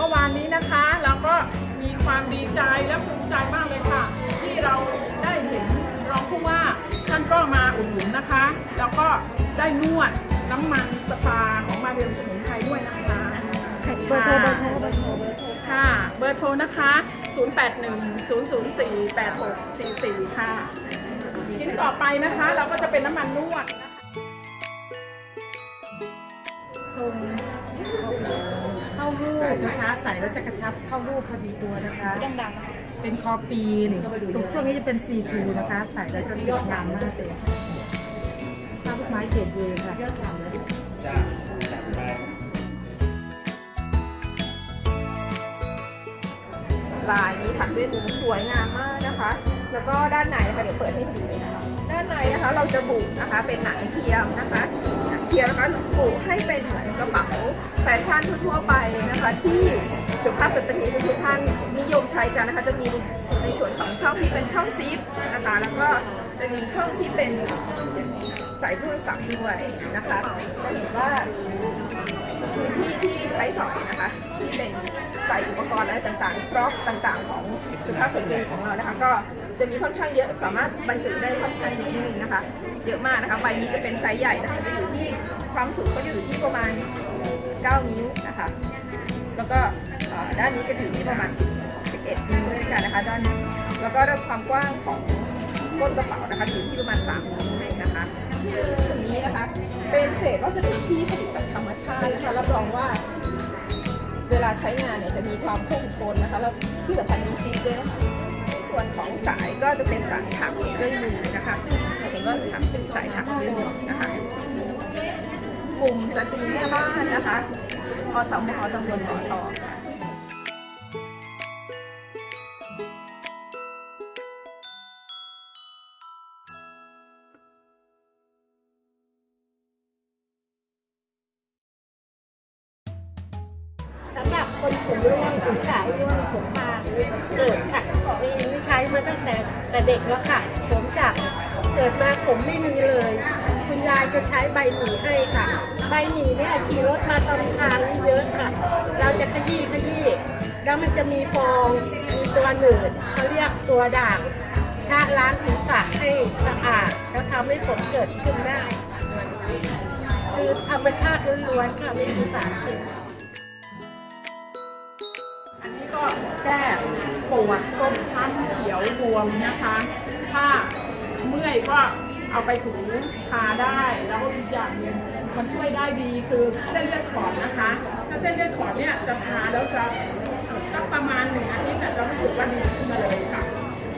มื่อวานนี้นะคะเราก็มีความดีใจและภูมิใจมากเลยค่ะ ที่เราได้เห็นรองผู้ว่าท่านก็มาอุดหนุนนะคะ แล้วก็ได้นวดน้ำมันสปาของมาเรียมสมุนไพรด้วยนะคะเบอร์โทรเบอร์โทรเบอร์โทรค่ะ เบอร์โทรนะคะ 0810048644 ค่ะชิ้นต่อไปนะคะ เราก็จะเป็นน้ำมันนวดนะคะท รงเข้ารูปนะคะ ใส่แล้วจะกระชับเข้ารูปพอดีตัวนะคะ ดังเป็นคอปีนตรงช่วงนี้จะเป็น C2 นะคะ ใส่แล้วจะสวยงามมากเลยข้าวลูกไม้เกรดเอค่ะลายนี้ถักด้วยหมูสวยงามมากนะคะ แล้วก็ด้านในนะคะเดี๋ยวเปิดให้ดูเลยนะคะด้านในนะคะเราจะบุนะคะเป็นหนังเทียมนะคะหนัง เทียมนะคะบุให้เป็นเหมือนกระเป๋าแฟชั่นทั่วๆไปนะคะ ที่สุภาพสตรีทุกท่านนิยมใช้กันนะคะ จะมีในส่วนของช่องที่เป็นช่องซิปนะคะแล้วก็จะมีช่องที่เป็นใส่โทรศัพท์ด้วยนะคะ จะเห็นว่าพื้นที่ที่ใช้สอยนะคะ ที่เป็นใส่อุปกรณ์อะไรต่างๆพร็อพต่างๆ ของสุภาพสตรีของเรานะคะ ก็จะมีค่อนข้างเยอะสามารถบรรจุได้ค่อนข้างดีนิดนึงนะคะ เยอะมากนะคะใบนี้จะเป็นไซส์ใหญ่นะคะจะอยู่ที่ ความสูงก็อยู่ที่ประมาณ 9 นิ้วนะคะ แล้วก็ด้านนี้ก็อยู่ที่ประมาณ 11 นิ้วด้วยกันนะคะด้านนี้แล้วก็ความกว้างของก้นกระเป๋านะคะอยู่ที่ประมาณ 3 นิ้วนะคะตรงนี้นะคะเป็นเศษวัสดุที่ผลิตจากธรรมชาตินะคะรับรองว่าเวลาใช้งานเนี่ยจะมีความคงทนนะคะแล้วที่สำคัญมีซิปด้วยนะคะส่วนของสายก็จะเป็นสายถักด้วยมือนะคะจะเห็นว่าถักเป็นสายถักด้วยมือนะคะ กลุ่มสตรีแม่บ้านนะคะอสมตำบลบ่อทองค่ะสำหรับคนผมร่วงผมสายร่วงผมมาเกิดค่ะมีนี่ใช้มาตั้งแต่แต่เด็กแล้วค่ะ ผมจากเกิดมาผมไม่มีเลย คุณยายจะใช้ใบหมี่ให้ค่ะ ใบหมี่เนี่ยขี่รถมาตอนทานเยอะค่ะ เราจะขยี้ขยี้แล้วมันจะมีฟองมีตัวหนืดเขาเรียกตัวด่างชาล้างศีรษะให้สะอาดแล้วทำให้ผมเกิดขึ้นได้คือธรรมชาติล้วนๆค่ะไม่มีสารเคมีอันนี้ก็แก้ปวดฟกช้ำเขียวบวมนะคะ ถ้าเมื่อยก็ เอาไปถูทาได้แล้วก็อีกอย่างนึงมันช่วยได้ดีคือเส้นเลือดขอดนะคะ ถ้าเส้นเลือดขอดเนี่ยจะทาแล้วจะสักประมาณหนึ่งอาทิตย์จะรู้สึกว่าดีขึ้นมาเลยค่ะ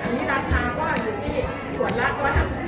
อันนี้ราคาก็อยู่ที่ขวดละ150